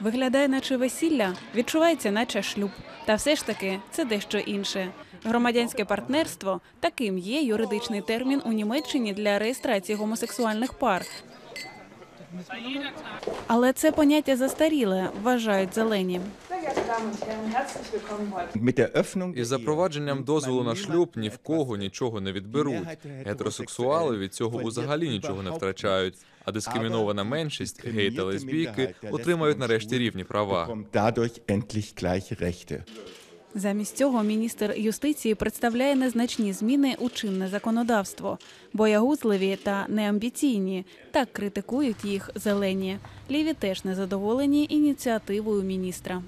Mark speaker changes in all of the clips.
Speaker 1: Виглядає, наче весілля, відчувається, наче шлюб. Та все ж таки це дещо інше. Громадянське партнерство таким є юридичний термін у Німеччині для реєстрації гомосексуальних пар. Але це поняття застаріле, вважають зелені.
Speaker 2: Із запровадженням дозволу на шлюб ні в кого нічого не відберуть. Гетеросексуали від цього взагалі нічого не втрачають. А дискримінована меншість, гей та лесбійки, отримають нарешті рівні права.
Speaker 1: Замість цього міністр юстиції представляє незначні зміни у чинне законодавство, боягузливі та неамбіційні. Так критикують їх зелені. Ліві теж незадоволені ініціативою міністра.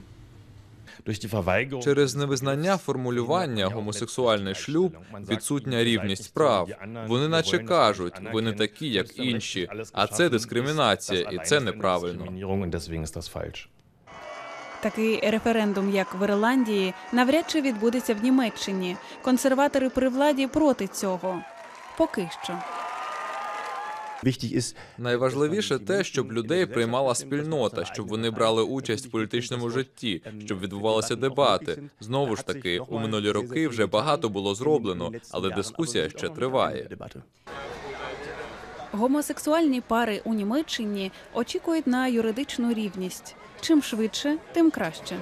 Speaker 2: Через невизнання формулювання гомосексуальний шлюб відсутня рівність прав. Вони наче кажуть, ви не такі, як інші, а це дискримінація, і це неправильно.
Speaker 1: Такий референдум, як в Ірландії, навряд чи відбудеться в Німеччині. Консерватори при владі проти цього. Поки що.
Speaker 2: Найважливіше те, щоб людей приймала спільнота, щоб вони брали участь в політичному житті, щоб відбувалися дебати. Знову ж таки, у минулі роки вже багато було зроблено, але дискусія ще триває.
Speaker 1: Гомосексуальні пари у Німеччині очікують на юридичну рівність. Чим швидше, тим краще.